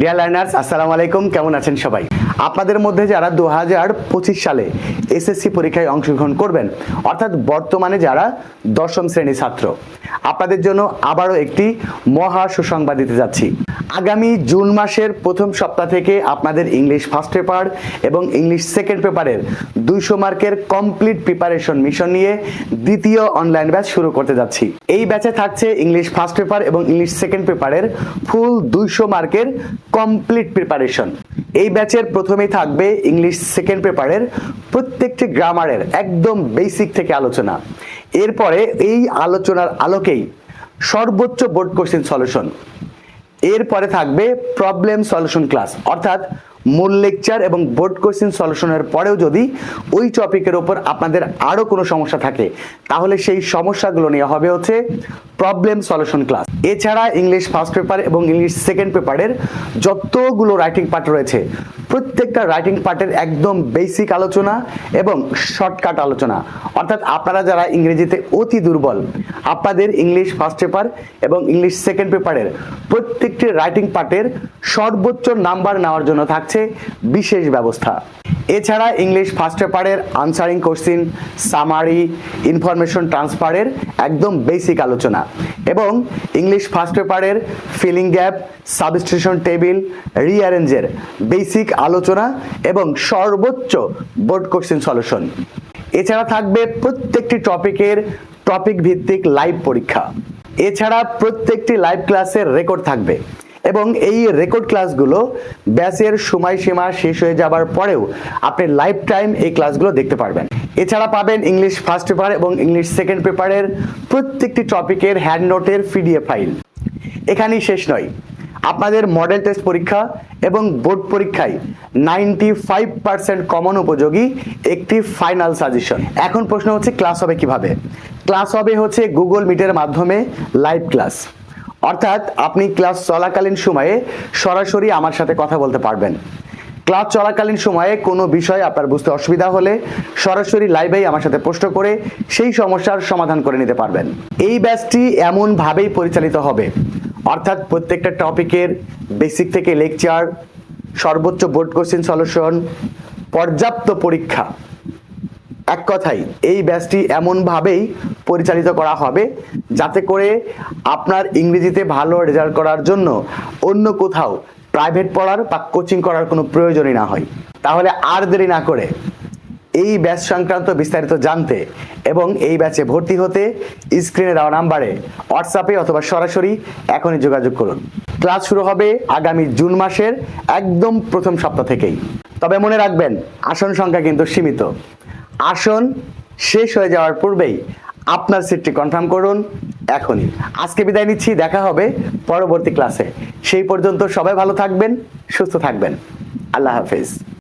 Dear learners আসসালামু আলাইকুম কেমন আছেন সবাই? আপনাদের মধ্যে যারা দু হাজার পঁচিশ সালে এসএসসি পরীক্ষায় অংশগ্রহণ করবেন, অর্থাৎ বর্তমানে যারা দশম শ্রেণি ছাত্র, আপনাদের জন্য আবারও একটি মহা সুসংবাদ দিতে যাচ্ছি। আগামী জুন মাসের প্রথম সপ্তাহ থেকে আপনাদের ইংলিশ ফার্স্ট পেপার এবং ইংলিশ সেকেন্ড পেপারের দুইশো মার্কের কমপ্লিট প্রিপারেশন মিশন নিয়ে দ্বিতীয় অনলাইন ব্যাচ শুরু করতে যাচ্ছি। এই ব্যাচে থাকছে ইংলিশ ফার্স্ট পেপার এবং ইংলিশ সেকেন্ড পেপারের ফুল দুইশো মার্কের কমপ্লিট প্রিপারেশন। এই ব্যাচের প্রথমেই থাকবে ইংলিশ সেকেন্ড পেপারের প্রত্যেকটি গ্রামারের একদম বেসিক থেকে আলোচনা। এরপরে এই আলোচনার আলোকেই সর্বোচ্চ বোর্ড কোশ্চেন সলিউশন এরপরে থাকবে প্রবলেম সলিউশন ক্লাস অর্থাৎ মূল লেকচার এবং বোর্ড কোশ্চেন সলিউশনের পরেও যদি ওই টপিকের ওপর আপনাদের আরও কোনো সমস্যা থাকে, তাহলে সেই সমস্যাগুলো নিয়ে হবে হচ্ছে প্রবলেম সলিউশন ক্লাস এছাড়া ইংলিশ ফার্স্ট পেপার এবং ইংলিশ সেকেন্ড পেপারের যতগুলো রাইটিং পার্ট রয়েছে, প্রত্যেকটা রাইটিং পার্টের একদম বেসিক আলোচনা এবং শর্টকাট আলোচনা। অর্থাৎ আপনারা যারা ইংরেজিতে অতি দুর্বল, আপনাদের ইংলিশ ফার্স্ট পেপার এবং ইংলিশ সেকেন্ড পেপারের প্রত্যেকটি রাইটিং পার্টের সর্বোচ্চ নাম্বার নেওয়ার জন্য থাকছে বিশেষ ব্যবস্থা। এছাড়া ইংলিশ ফার্স্ট পেপারের আনসারিং কোশ্চিন সামারি ইনফরমেশন ট্রান্সফারের একদম বেসিক আলোচনা এবং ইংলিশ ফার্স্ট পেপারের ফিলিং গ্যাপ সাবস্টিটিউশন টেবিল রিঅ্যারেঞ্জের বেসিক আলোচনা এবং সর্বোচ্চ বোর্ড কোশ্চিন সলিউশন এছাড়া থাকবে প্রত্যেকটি টপিকের টপিক ভিত্তিক লাইভ পরীক্ষা। এছাড়া প্রত্যেকটি লাইভ ক্লাসের রেকর্ড থাকবে। এবং এই রেকর্ড ক্লাসগুলো ব্যাচের সময়সীমা শেষ হয়ে যাবার পরেও আপনি লাইফ টাইম এই ক্লাসগুলো দেখতে পারবেন। এছাড়া পাবেন ইংলিশ ফার্স্ট পেপার এবং ইংলিশ সেকেন্ড পেপারের প্রত্যেকটি টপিকের হ্যান্ড নোটের পিডিএফ ফাইল এখানেই শেষ নয়। আপনাদের মডেল টেস্ট পরীক্ষা এবং বোর্ড পরীক্ষায় নাইনটি ফাইভ পার্সেন্ট কমন উপযোগী একটি ফাইনাল সাজেশন এখন প্রশ্ন হচ্ছে ক্লাস হবে কীভাবে? ক্লাস হবে হচ্ছে গুগল মিটের মাধ্যমে লাইভ ক্লাস অর্থাৎ আপনি ক্লাস চলাকালীন সময়ে সরাসরি আমার সাথে কথা বলতে পারবেন। ক্লাস চলাকালীন সময়ে কোনো বিষয় আপনার বুঝতে অসুবিধা হলে সরাসরি লাইভেই আমার সাথে প্রশ্ন করে সেই সমস্যার সমাধান করে নিতে পারবেন। এই ব্যাচটি এমনভাবেই পরিচালিত হবে। অর্থাৎ প্রত্যেকটা টপিকের বেসিক থেকে লেকচার সর্বোচ্চ বোর্ড কোশ্চেন সলিউশন পর্যাপ্ত পরীক্ষা। এক কথাই এই ব্যাচটি এমনভাবেই পরিচালিত করা হবে যাতে করে আপনার ইংরেজিতে ভালো রেজাল্ট করার জন্য অন্য কোথাও প্রাইভেট পড়ার বা কোচিং করার কোনো প্রয়োজনই না হয়। তাহলে আর দেরি না করে এই ব্যাচ সংক্রান্ত বিস্তারিত জানতে এবং এই ব্যাচে ভর্তি হতে স্ক্রিনে দেওয়া নাম্বারে হোয়াটসঅ্যাপে অথবা সরাসরি এখনই যোগাযোগ করুন। ক্লাস শুরু হবে আগামী জুন মাসের একদম প্রথম সপ্তাহ থেকেই। তবে মনে রাখবেন, আসন সংখ্যা কিন্তু সীমিত। আসন শেষ হয়ে যাওয়ার পূর্বেই আপনার সিটটি কনফার্ম করুন, এখনই। আজকে বিদায় নিচ্ছি, দেখা হবে পরবর্তী ক্লাসে সেই পর্যন্ত সবাই ভালো থাকবেন, সুস্থ থাকবেন। আল্লাহ হাফেজ।